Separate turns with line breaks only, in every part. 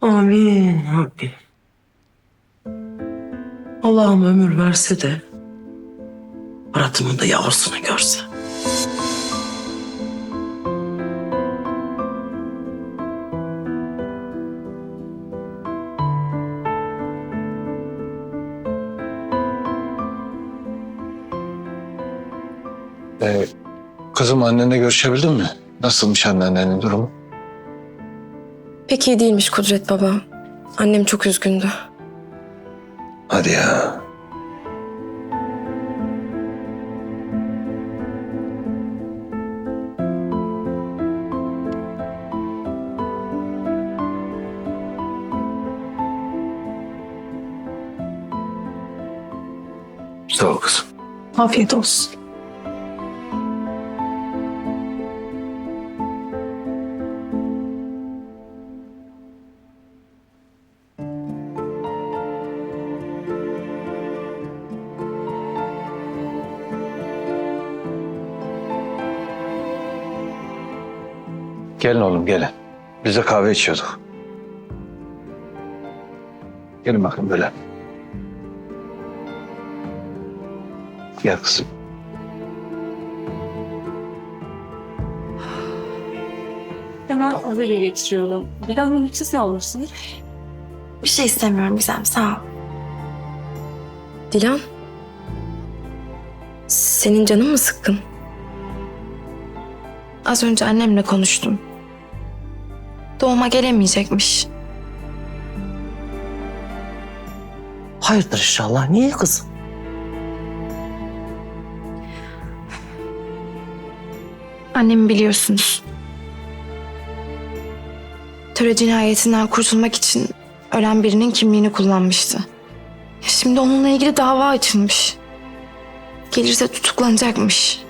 Amin Rabbi. Allah'ım ömür verse de Murat'ımın da yavrusunu görse.
Ee, kızım annenle görüşebildin mi? Nasılmış anneannenin durumu?
Pek iyi değilmiş Kudret baba. Annem çok üzgündü.
Hadi ya. Sağ ol kızım.
Afiyet olsun.
Gelin oğlum gelin. Biz de kahve içiyorduk. Gelin bakın böyle. Gel kızım.
Hemen oraya getiriyorum. Biraz ne olursun?
Bir şey istemiyorum Gizem sağ ol. Dilan. Senin canın mı sıkkın? Az önce annemle konuştum. Doğuma gelemeyecekmiş.
Hayırdır inşallah. Niye kızım?
Annemi biliyorsunuz. Töre cinayetinden kurtulmak için ölen birinin kimliğini kullanmıştı. Şimdi onunla ilgili dava açılmış. Gelirse tutuklanacakmış.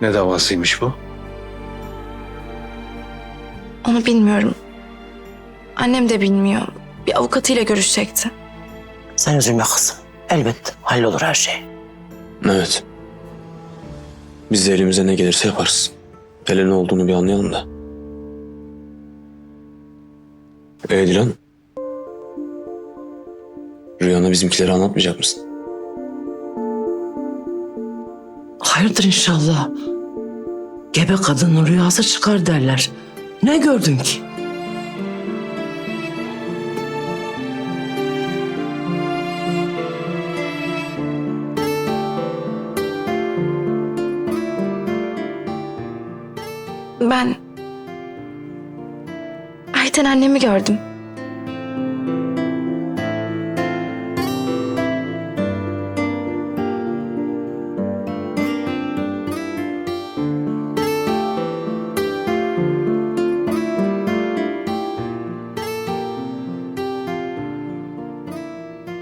Ne davasıymış bu?
Onu bilmiyorum. Annem de bilmiyor. Bir avukatıyla görüşecekti.
Sen üzülme kızım. Elbet hallolur her şey.
Evet. Biz de elimize ne gelirse yaparız. Hele ne olduğunu bir anlayalım da. Ee Dilan? Rüyana bizimkileri anlatmayacak mısın?
Hayırdır inşallah. Gebe kadının rüyası çıkar derler. Ne gördün ki?
Ben... Ayten annemi gördüm.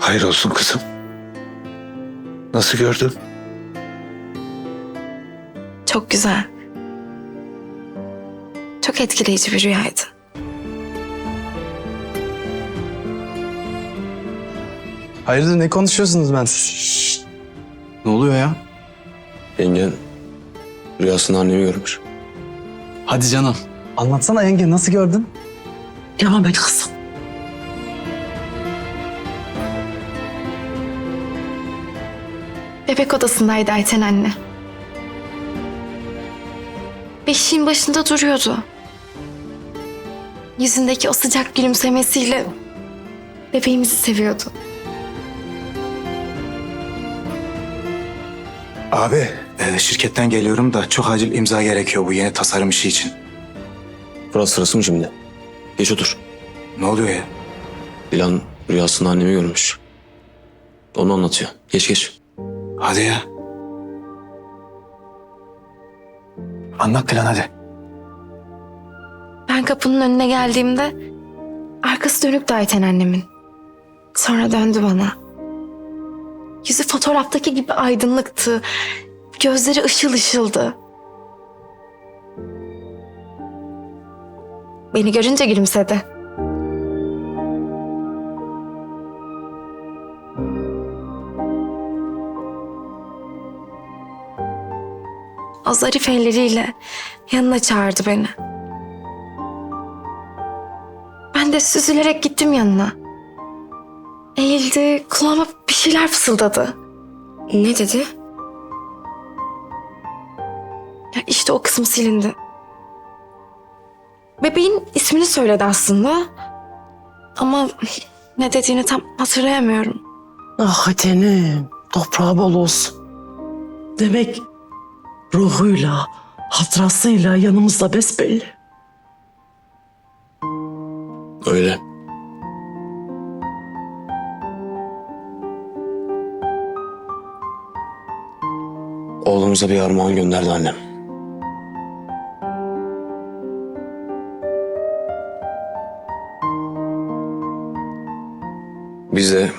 Hayır olsun kızım. Nasıl gördün?
Çok güzel. Çok etkileyici bir rüyaydı.
Hayırdır ne konuşuyorsunuz ben? Ne oluyor ya?
Yengen rüyasında annemi görmüş.
Hadi canım. Anlatsana yenge nasıl gördün?
Devam et kızım.
Bebek odasındaydı Ayten anne. Beşiğin başında duruyordu. Yüzündeki o sıcak gülümsemesiyle bebeğimizi seviyordu.
Abi e, şirketten geliyorum da çok acil imza gerekiyor bu yeni tasarım işi için.
Burası sırası mı şimdi? Geç otur.
Ne oluyor ya?
Dilan rüyasında annemi görmüş. Onu anlatıyor. Geç geç.
Hadi ya. Anlat plan hadi.
Ben kapının önüne geldiğimde arkası dönüktü Ayten annemin. Sonra döndü bana. Yüzü fotoğraftaki gibi aydınlıktı. Gözleri ışıl ışıldı. Beni görünce gülümsedi. O zarif elleriyle yanına çağırdı beni. Süzülerek gittim yanına. Eğildi, kulağıma bir şeyler fısıldadı.
Ne dedi?
Ya işte o kısmı silindi. Bebeğin ismini söyledi aslında. Ama ne dediğini tam hatırlayamıyorum.
Ah Hatenim, toprağı bol olsun. Demek ruhuyla, hatırasıyla yanımızda besbelli.
Öyle. Oğlumuza bir armağan gönderdi annem. Biz de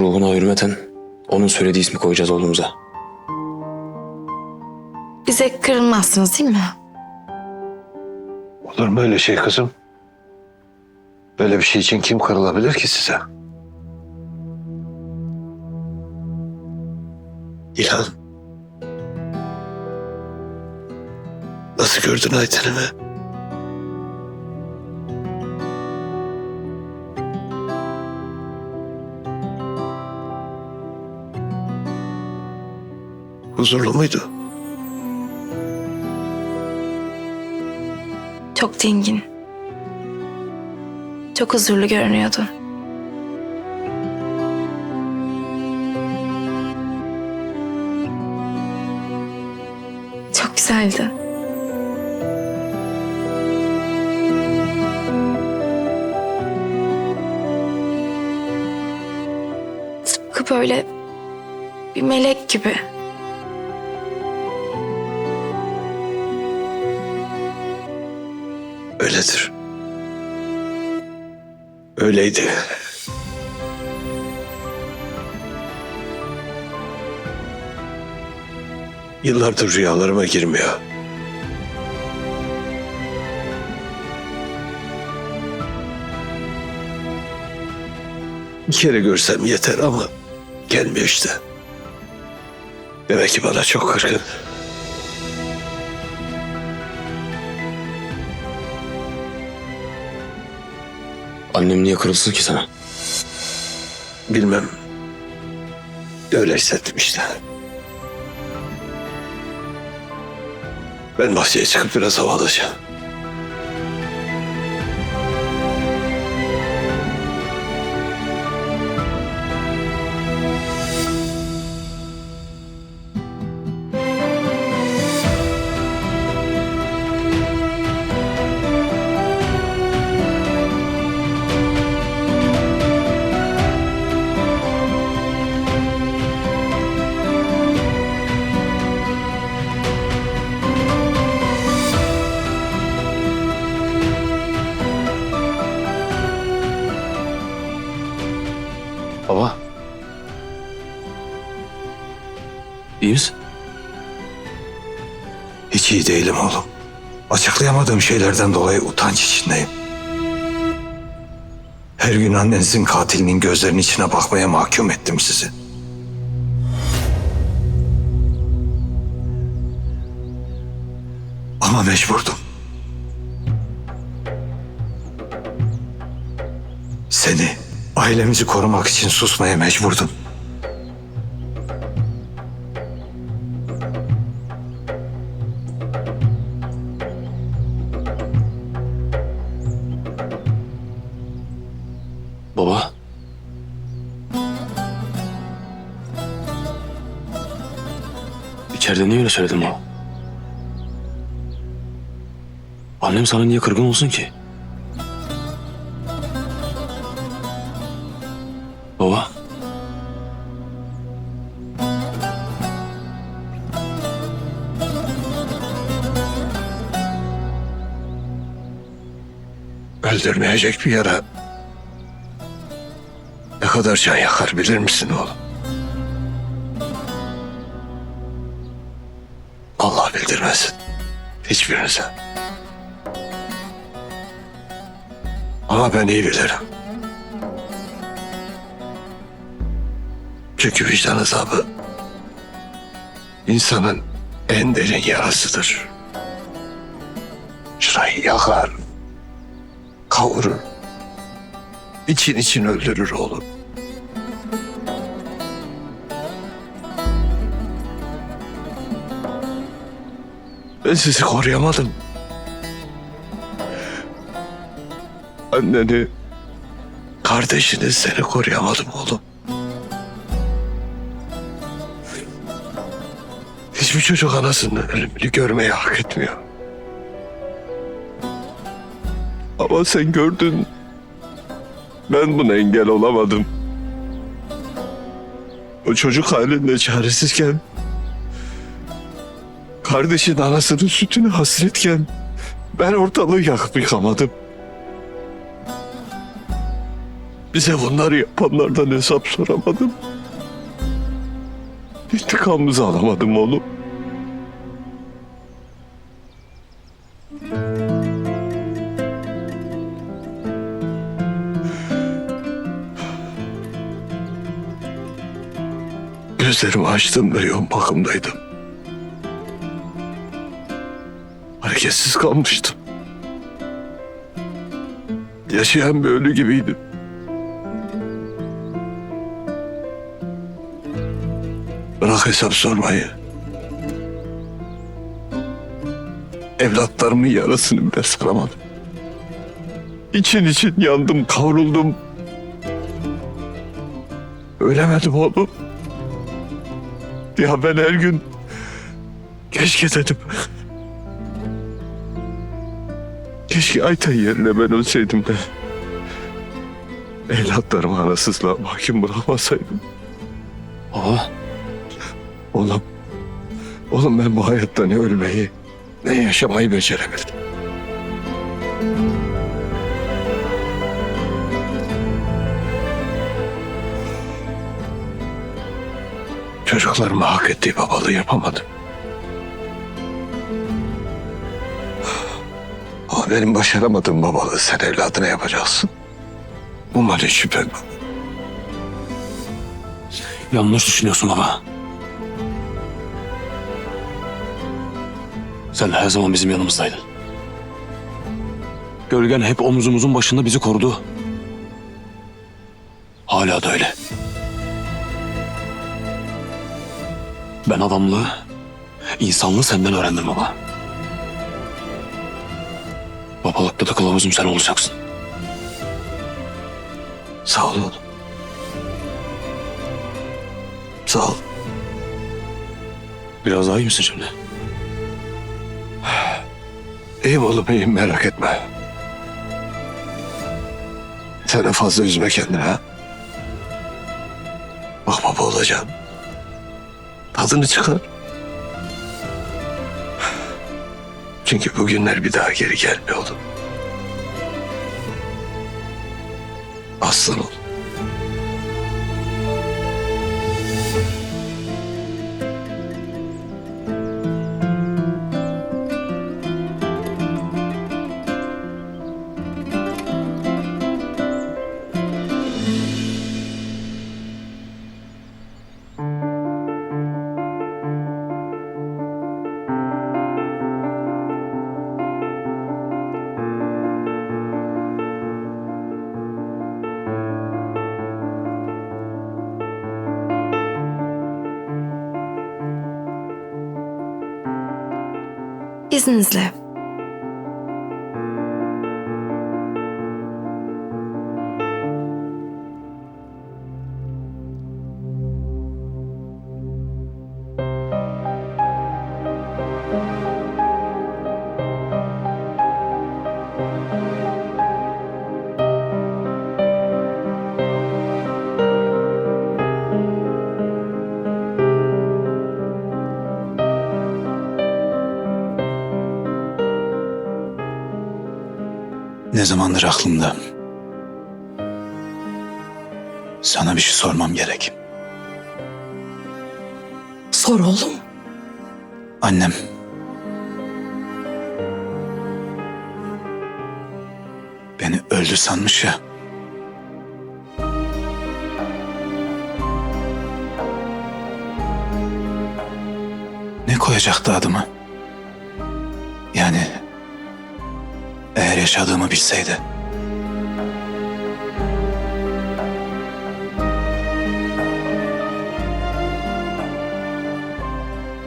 ruhuna hürmeten onun söylediği ismi koyacağız oğlumuza.
Bize kırılmazsınız değil mi?
Olur mu öyle şey kızım? Böyle bir şey için kim kırılabilir ki size? İlhan. Nasıl gördün Ayten'imi? Huzurlu muydu?
Çok dingin. Çok huzurlu görünüyordu. Çok güzeldi. Tıpkı böyle bir melek gibi.
Öyledir. Öyleydi. Yıllardır rüyalarıma girmiyor. Bir kere görsem yeter ama gelmiyor işte. Demek ki bana çok kırgın.
Annem niye kırılsın ki sana?
Bilmem. Öyle hissettim işte. Ben bahçeye çıkıp biraz hava
İyi misin?
Hiç iyi değilim oğlum. Açıklayamadığım şeylerden dolayı utanç içindeyim. Her gün annenizin katilinin gözlerinin içine bakmaya mahkum ettim sizi. Ama mecburdum. Seni, ailemizi korumak için susmaya mecburdum.
İçeride niye öyle söyledin baba? Annem sana niye kırgın olsun ki? Baba.
Öldürmeyecek bir yara ne kadar can yakar bilir misin oğlum? Allah bildirmesin hiçbirinize. Ama ben iyi bilirim. Çünkü vicdan azabı insanın en derin yarasıdır. Şurayı yakar, kavurur. İçin için öldürür oğlum. Ben sizi koruyamadım. Anneni, kardeşini seni koruyamadım oğlum. Hiçbir çocuk anasının ölümünü görmeyi hak etmiyor. Ama sen gördün. Ben buna engel olamadım. O çocuk halinde çaresizken kardeşin anasının sütüne hasretken ben ortalığı yakıp yıkamadım. Bize bunları yapanlardan hesap soramadım. İntikamımızı alamadım oğlum. Gözlerimi açtığımda yoğun bakımdaydım. Hareketsiz kalmıştım. Yaşayan bir ölü gibiydim. Bırak hesap sormayı. Evlatlarımın yarasını bile saramadım. İçin için yandım, kavruldum. Ölemedim oğlum. Ya ben her gün keşke dedim. Keşke Ayten yerine ben ölseydim de. Evlatlarımı anasızlığa mahkum bırakmasaydım.
Baba.
Oğlum, oğlum ben bu hayatta ne ölmeyi ne yaşamayı beceremedim. Çocuklarıma hak ettiği babalığı yapamadım. Benim başaramadığım babalığı sen evladına yapacaksın. Bunlar hiç şüphem.
Yanlış düşünüyorsun baba. Sen her zaman bizim yanımızdaydın. Gölgen hep omuzumuzun başında bizi korudu. Hala da öyle. Ben adamlığı, insanlığı senden öğrendim baba. Babalıkta da kılavuzum sen olacaksın.
Sağ ol oğlum. Sağ ol.
Biraz daha iyi misin şimdi?
İyiyim oğlum iyiyim merak etme. Sen de fazla üzme kendini ha. Bak baba olacaksın. Tadını çıkar. Çünkü bu günler bir daha geri gelmiyor oğlum. Aslan ol.
İzninizle.
Ne zamandır aklımda. Sana bir şey sormam gerek.
Sor oğlum.
Annem. Beni öldü sanmış ya. Ne koyacaktı adıma? yaşadığımı bilseydi.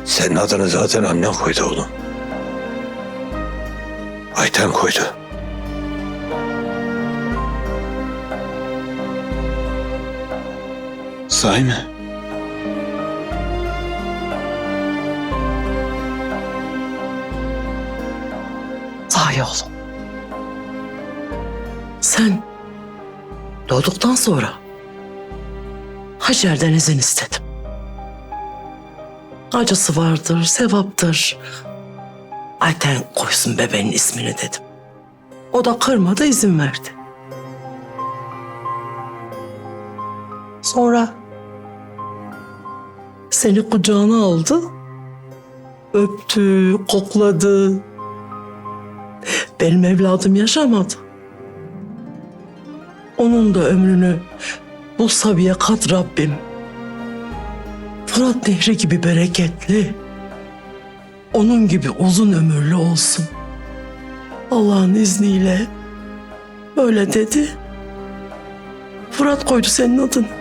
Senin adını zaten annen koydu oğlum. Ayten koydu.
Sahi mi?
Sahi oğlum. Sen doğduktan sonra Hacer'den izin istedim. Acısı vardır, sevaptır. Ayten koysun bebeğin ismini dedim. O da kırmadı izin verdi. Sonra seni kucağına aldı. Öptü, kokladı. Benim evladım yaşamadı. Onun da ömrünü bu sabiye kat Rabbim. Fırat Nehri gibi bereketli. Onun gibi uzun ömürlü olsun. Allah'ın izniyle öyle dedi. Fırat koydu senin adını.